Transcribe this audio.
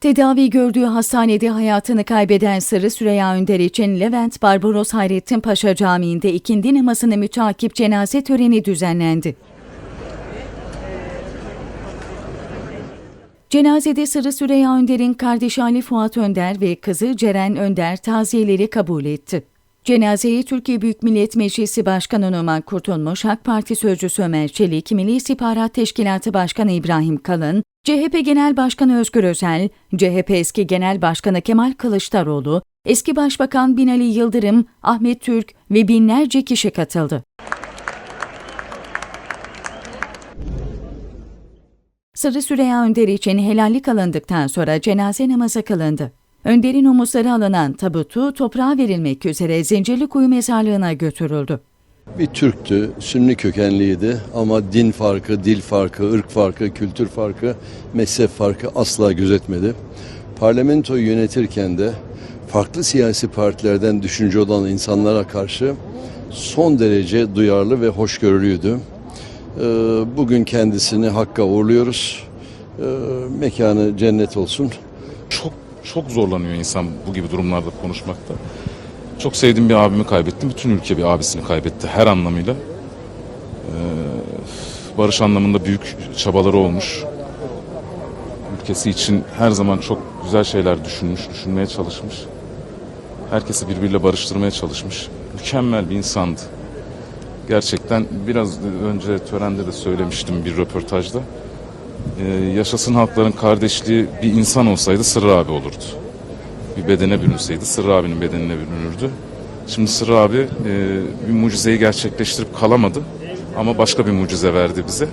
Tedavi gördüğü hastanede hayatını kaybeden Sırrı Süreyya Önder için Levent Barbaros Hayrettin Paşa Camii'nde ikindi namazını müteakip cenaze töreni düzenlendi. Cenazede Sırrı Süreyya Önder'in kardeşi Ali Fuat Önder ve kızı Ceren Önder taziyeleri kabul etti. Cenazeye Türkiye Büyük Millet Meclisi Başkanı Numan Kurtulmuş, AK Parti Sözcüsü Ömer Çelik, Milli İstihbarat Teşkilatı Başkanı İbrahim Kalın, CHP Genel Başkanı Özgür Özel, CHP eski Genel Başkanı Kemal Kılıçdaroğlu, eski Başbakan Binali Yıldırım, Ahmet Türk ve binlerce kişi katıldı. Sırrı Süreyya Önder için helallik alındıktan sonra cenaze namazı kılındı. Önder'in omuzları alınan tabutu toprağa verilmek üzere Zincirlikuyu mezarlığına götürüldü. Bir Türktü, Sünni kökenliydi ama din farkı, dil farkı, ırk farkı, kültür farkı, mezhep farkı asla gözetmedi. Parlamentoyu yönetirken de farklı siyasi partilerden düşünce olan insanlara karşı son derece duyarlı ve hoşgörülüydü. Ee, Bugün kendisini Hakk'a uğurluyoruz. Ee, Mekanı cennet olsun. çok çok zorlanıyor insan bu gibi durumlarda konuşmakta. Çok sevdiğim bir abimi kaybettim. Bütün ülke bir abisini kaybetti her anlamıyla. Ee, barış anlamında büyük çabaları olmuş. Ülkesi için her zaman çok güzel şeyler düşünmüş, düşünmeye çalışmış. Herkesi birbiriyle barıştırmaya çalışmış. Mükemmel bir insandı. Gerçekten biraz önce törende de söylemiştim bir röportajda. Ee, yaşasın halkların kardeşliği bir insan olsaydı Sırrı abi olurdu. Bir bedene bürünseydi Sırrı abinin bedenine bürünürdü. Şimdi Sırrı abi e, bir mucizeyi gerçekleştirip kalamadı ama başka bir mucize verdi bize.